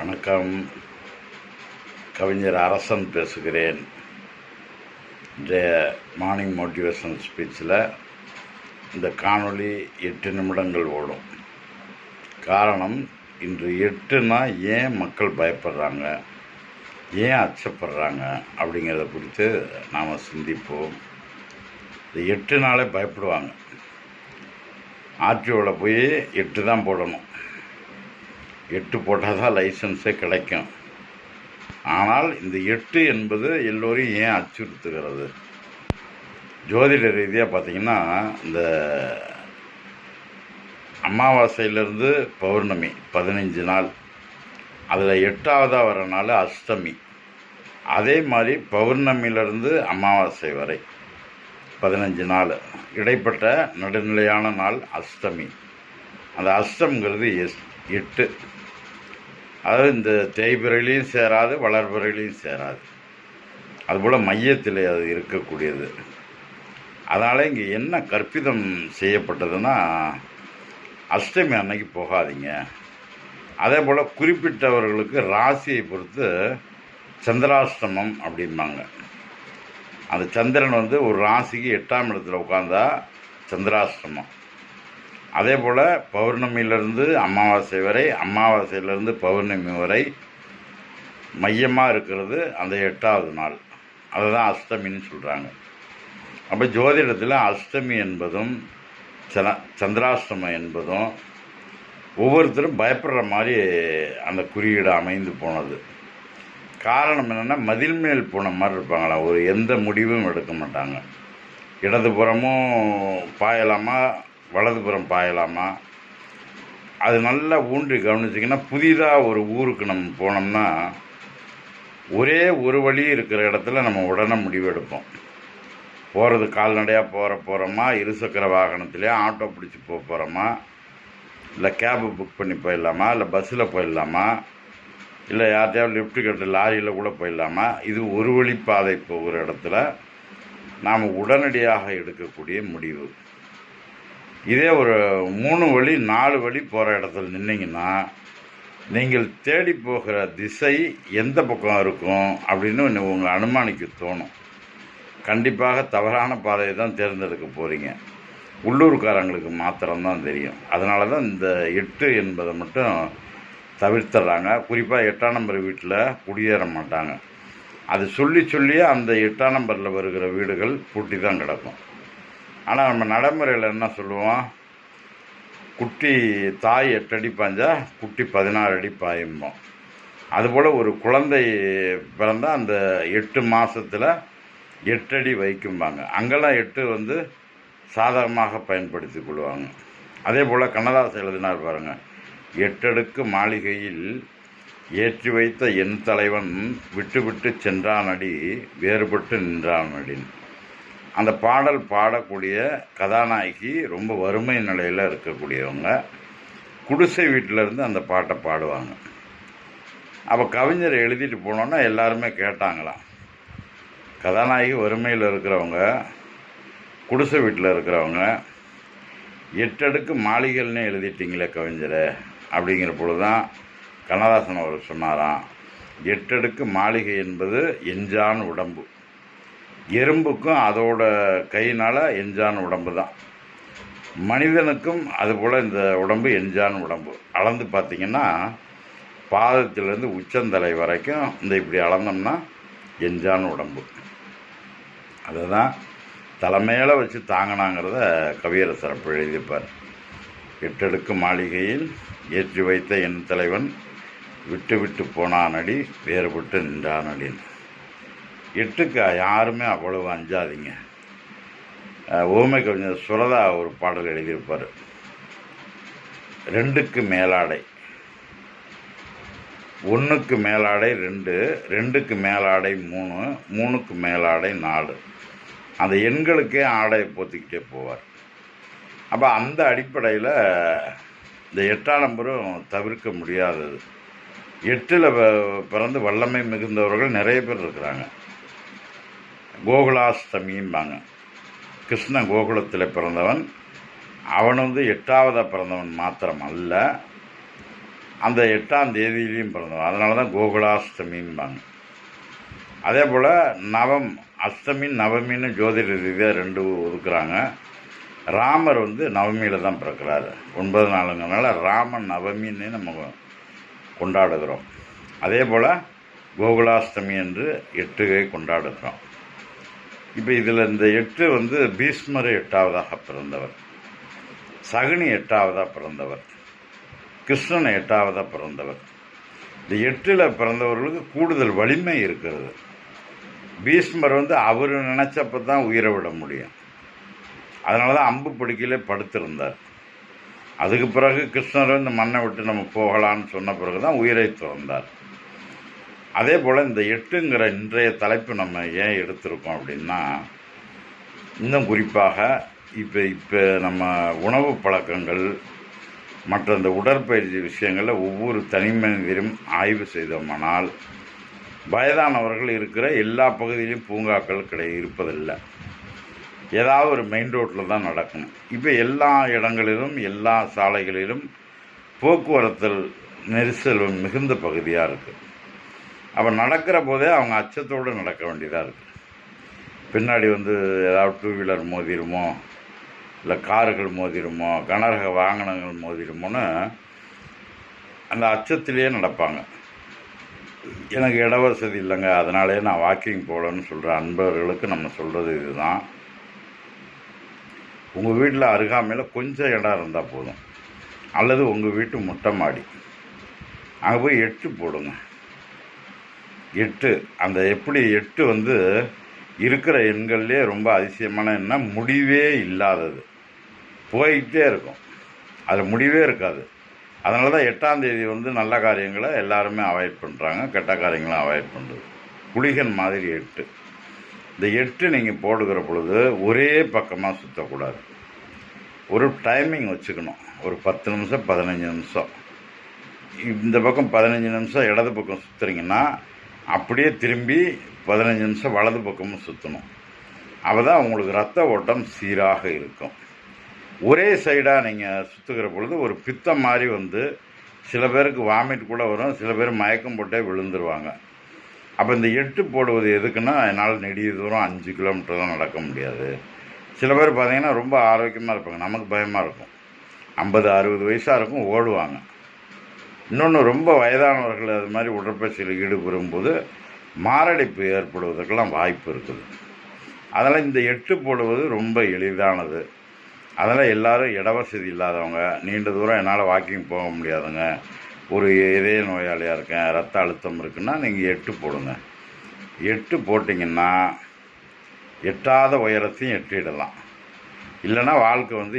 வணக்கம். கவிஞர் அரசன் பேசுகிறேன். இன்றைய மார்னிங் மோட்டிவேஷன் ஸ்பீச்சில் இந்த காணொளி எட்டு நிமிடங்கள் ஓடும். காரணம் இன்று எட்டுனா ஏன் மக்கள் பயப்படுறாங்க? ஏன் அச்சப்படுறாங்க? அப்படிங்கிறத குறித்து நாம் சிந்திப்போம். இந்த எட்டு நாளே பயப்படுவாங்க. ஆர்டிஓவில் போய் எட்டு தான் போடணும். எட்டு போட்டால் தான் லைசன்ஸே கிடைக்கும். ஆனால் இந்த எட்டு என்பது எல்லோரையும் ஏன் அச்சுறுத்துகிறது? ஜோதிட ரீதியாக பார்த்தீங்கன்னா இந்த அமாவாசையிலேருந்து பௌர்ணமி பதினஞ்சு நாள். அதில் எட்டாவதாக வர நாள் அஷ்டமி. அதே மாதிரி பௌர்ணமியிலேருந்து அமாவாசை வரை பதினஞ்சு நாள். இடைப்பட்ட நடுநிலையான நாள் அஷ்டமி. அந்த அஷ்டம்ங்கிறது எஸ் எட்டு. அதாவது இந்த தேய்பிறையிலையும் சேராது வளர்பிறையிலையும் சேராது. அதுபோல் மையத்தில் அது இருக்கக்கூடியது. அதனால் இங்கே என்ன கற்பிதம் செய்யப்பட்டதுன்னா அஷ்டமி அன்னைக்கு போகாதீங்க. அதே போல் குறிப்பிட்டவர்களுக்கு ராசியை பொறுத்து சந்திராஷ்டமம் அப்படிம்பாங்க. அந்த சந்திரன் வந்து ஒரு ராசிக்கு எட்டாம் இடத்துல உட்காந்தா சந்திராஷ்டமம். அதே போல் பௌர்ணமியிலிருந்து அமாவாசை வரை அமாவாசையிலிருந்து பௌர்ணமி வரை மையமாக இருக்கிறது அந்த எட்டாவது நாள். அதை தான் அஷ்டமின்னு சொல்கிறாங்க அப்போ ஜோதிடத்தில் அஷ்டமி என்பதும் சன சந்திராஷ்டமம் என்பதும் ஒவ்வொருத்தரும் பயப்படுற மாதிரி அந்த குறியீடு அமைந்து போனது. காரணம் என்னென்னா மதில் மேல் போன மாதிரி இருப்பாங்களா? ஒரு எந்த முடிவும் எடுக்க மாட்டாங்க. இடதுபுறமும் பாயலாமா வலதுபுறம் பாயலாமா? அது நல்லா ஊன்றி கவனிச்சிங்கன்னா புதிதாக ஒரு ஊருக்கு நம்ம போனோம்னா ஒரே ஒரு வழி இருக்கிற இடத்துல நம்ம உடனே முடிவெடுப்போம். போகிறது கால்நடையாக போகிற போகிறோமா இருசக்கர வாகனத்திலே ஆட்டோ பிடிச்சி போக போகிறோமா இல்லை கேபு புக் பண்ணி போயிடலாமா? இல்லை பஸ்ஸில் போயிடலாமா? இல்லை யார்கிட்டயாவது லிஃப்ட் கட்டு லாரியில் கூட போயிடலாமா? இது ஒரு வழி பாதை போகிற இடத்துல நாம் உடனடியாக எடுக்கக்கூடிய முடிவு. இதே ஒரு மூணு வழி நாலு வழி போகிற இடத்துல நின்னீங்கன்னா நீங்கள் தேடி போகிற திசை எந்த பக்கம் இருக்கும் அப்படின்னு உங்கள் அனுமானிக்க தோணும். கண்டிப்பாக தவறான பாதையை தான் தேர்ந்தெடுக்க போகிறீங்க உள்ளூர்காரங்களுக்கு மாத்திரம்தான் தெரியும். அதனால தான் இந்த எட்டு என்பதை மட்டும் தவிர்த்துறாங்க. குறிப்பாக எட்டாம் நம்பர் வீட்டில் குடியேற மாட்டாங்க. அது சொல்லி சொல்லியே அந்த எட்டாம் நம்பரில் வருகிற வீடுகள் பூட்டி தான் கிடக்கும். ஆனால் நம்ம நடைமுறையில் என்ன சொல்லுவோம்? குட்டி தாய் எட்டு அடி பாஞ்சா குட்டி பதினாறு அடி பாயும்போம். அதுபோல் ஒரு குழந்தை பிறந்தால் அந்த எட்டு மாதத்தில் எட்டு அடி வைக்கும்பாங்க. அங்கெல்லாம் எட்டு வந்து சாதகமாக பயன்படுத்தி கொள்வாங்க. அதே போல் கண்ணதாசன் எழுதினார் பாருங்கள் எட்டடுக்கு மாளிகையில் ஏற்றி வைத்த என் தலைவன் விட்டு விட்டு சென்றானடி வேறுபட்டு நின்றானடின் அந்த பாடல் பாடக்கூடிய கதாநாயகி ரொம்ப வறுமை நிலையில் இருக்கக்கூடியவங்க. குடிசை வீட்டிலேருந்து அந்த பாட்டை பாடுவாங்க. அப்போ கவிஞர் எழுதிட்டு போனோன்னா எல்லாருமே கேட்டாங்களாம் கதாநாயகி வறுமையில் இருக்கிறவங்க குடிசை வீட்டில் இருக்கிறவங்க எட்டடுக்கு மாளிகைகள்னே எழுதிட்டிங்களே கவிஞர் அப்படிங்கிற பொழுது தான் கண்ணதாசன் அவர் சொன்னாராம் எட்டடுக்கு மாளிகை என்பது எஞ்சான் உடம்பு. எறும்புக்கும் அதோட கையினால் எஞ்சான் உடம்பு தான். மனிதனுக்கும் அதுபோல் இந்த உடம்பு எஞ்சான் உடம்பு. அளந்து பார்த்திங்கன்னா பாதத்திலேருந்து உச்சந்தலை வரைக்கும் இந்த இப்படி அளந்தோம்னா எஞ்சான் உடம்பு. அதை தான் தலைமையில் வச்சு தாங்கினாங்கிறத கவியரசர் அப்போ எழுதியிருப்பார். எட்டடுக்கு மாளிகையில் ஏற்றி வைத்த என் தலைவன் விட்டு விட்டு போனானடி வேறுபட்டு நின்றானடின்னு எட்டுக்கு யாருமே அவ்வளவு அஞ்சாதீங்க. ஓமை கவிஞர் சுரதா ஒரு பாடல் எழுதியிருப்பார். ரெண்டுக்கு மேலாடை. ஒன்றுக்கு மேலாடை ரெண்டு ரெண்டுக்கு மேலாடை மூணு மூணுக்கு மேலாடை நாலு. அந்த எண்களுக்கே ஆடையை போத்திக்கிட்டே போவார். அப்போ அந்த அடிப்படையில் இந்த எட்டாம் நம்பரும் தவிர்க்க முடியாதது. எட்டில் பிறந்து வல்லமை மிகுந்தவர்கள் நிறைய பேர் இருக்கிறாங்க. கோகுலாஷ்டமிம்பாங்க. கிருஷ்ண கோகுலத்தில் பிறந்தவன். அவன் வந்து எட்டாவதாக பிறந்தவன் மாத்திரம் அல்ல அந்த எட்டாம் தேதியிலையும் பிறந்தவன். அதனால தான் கோகுலாஷ்டமிம்பாங்க. அதே போல் நவம் அஷ்டமி நவமின்னு ஜோதிட ரீதியாக ரெண்டு ஒதுக்குறாங்க. ராமர் வந்து நவமியில் தான் பிறக்கிறாரு. ஒன்பது நாளுங்கிறனால ராம நவமின்னு நம்ம கொண்டாடுகிறோம். அதே போல் கோகுலாஷ்டமி என்று எட்டுகை கொண்டாடுகிறோம். இப்போ இதில் இந்த எட்டு வந்து பீஷ்மர் எட்டாவதாக பிறந்தவர். சகுனி எட்டாவதாக பிறந்தவர். கிருஷ்ணன் எட்டாவதாக பிறந்தவர். இந்த எட்டில் பிறந்தவர்களுக்கு கூடுதல் வலிமை இருக்கிறது. பீஷ்மர் வந்து அவர் நினச்சப்போ தான் உயிரை விட முடியும். அதனால தான் அம்பு பிடிக்கலே படுத்திருந்தார். அதுக்கு பிறகு கிருஷ்ணர் இந்த மண்ணை விட்டு நம்ம போகலான்னு சொன்ன பிறகு தான் உயிரை திறந்தார். அதே போல் இந்த எட்டுங்கிற இன்றைய தலைப்பு நம்ம ஏன் எடுத்திருக்கோம் அப்படின்னா இன்னும் குறிப்பாக இப்போ இப்போ நம்ம உணவு பழக்கங்கள் மற்ற இந்த உடற்பயிற்சி விஷயங்களில் ஒவ்வொரு தனி மனிதரும் ஆய்வு செய்தோமானால் வயதானவர்கள் இருக்கிற எல்லா பகுதியிலும் பூங்காக்கள் கிடை இருப்பதில்லை. ஏதாவது ஒரு மெயின் ரோட்டில் தான் நடக்கணும். இப்போ எல்லா இடங்களிலும் எல்லா சாலைகளிலும் போக்குவரத்தில் நெரிசல் மிகுந்த பகுதியாக இருக்குது அப்போ நடக்கிற போதே அவங்க அச்சத்தோடு நடக்க வேண்டியதாக இருக்குது பின்னாடி வந்து ஏதாவது டூ வீலர் மோதிருமோ இல்லை கார்கள் மோதிருமோ கனரக வாகனங்கள் மோதிருமோன்னு அந்த அச்சத்திலேயே நடப்பாங்க. எனக்கு இட வசதி இல்லைங்க. அதனாலே நான் வாக்கிங் போகலன்னு சொல்கிற அன்பர்களுக்கு நம்ம சொல்கிறது இதுதான். உங்கள் வீட்டில் அருகாமையில் கொஞ்சம் இடம் இருந்தால் போதும். அல்லது உங்கள் வீட்டு முட்டை மாடி. அங்கே போய் எட்டு போடுங்க. எட்டு. அந்த எப்படி எட்டு வந்து இருக்கிற எண்கள்லேயே ரொம்ப அதிசயமான எண்ணா முடிவே இல்லாதது. போயிட்டே இருக்கும். அதில் முடிவே இருக்காது. அதனால தான் எட்டாம் தேதி வந்து நல்ல காரியங்களை எல்லாருமே அவாய்ட் பண்ணுறாங்க கெட்ட காரியங்களை அவாய்ட் பண்ணுறது குளிகன் மாதிரி எட்டு. இந்த எட்டு நீங்கள் போடுகிற பொழுது ஒரே பக்கமாக சுற்றக்கூடாது ஒரு டைமிங் வச்சுக்கணும். ஒரு பத்து நிமிஷம் பதினஞ்சு நிமிஷம். இந்த பக்கம் பதினஞ்சு நிமிஷம் இடது பக்கம் சுற்றுறீங்கன்னா அப்படியே திரும்பி பதினஞ்சு நிமிஷம் வலது பக்கமும் சுற்றணும் அப்போ தான் உங்களுக்கு ரத்த ஓட்டம் சீராக இருக்கும். ஒரே சைடாக நீங்கள் சுற்றுகிற பொழுது ஒரு பித்தம் மாதிரி வந்து சில பேருக்கு வாமிட் கூட வரும் சில பேர் மயக்கம் போட்டே விழுந்துருவாங்க. அப்போ இந்த எட்டு போடுவது எதுக்குன்னா என்னால் நெடிய தூரம் அஞ்சு கிலோமீட்டர் தான் நடக்க முடியாது. சில பேர் பார்த்தீங்கன்னா ரொம்ப ஆரோக்கியமாக இருப்பாங்க. நமக்கு பயமாக இருக்கும். ஐம்பது அறுபது வயசாக இருக்கும் ஓடுவாங்க. இன்னொன்று ரொம்ப வயதானவர்கள் அது மாதிரி உடற்பயிற்சியில் ஈடுபடும் போது மாரடைப்பு ஏற்படுவதற்கெல்லாம் வாய்ப்பு இருக்குது. அதனால் இந்த எட்டு போடுவது ரொம்ப எளிதானது. அதனால் எல்லோரும் இடவசதி இல்லாதவங்க நீண்ட தூரம் என்னால் வாக்கிங் போக முடியாதுங்க. ஒரு இதய நோயாளியாக இருக்கேன் ரத்த அழுத்தம் இருக்குன்னா நீங்கள் எட்டு போடுங்க. எட்டு போட்டிங்கன்னா எட்டாத உயரத்தையும் எட்டிடலாம். இல்லைன்னா வாழ்க்கை வந்து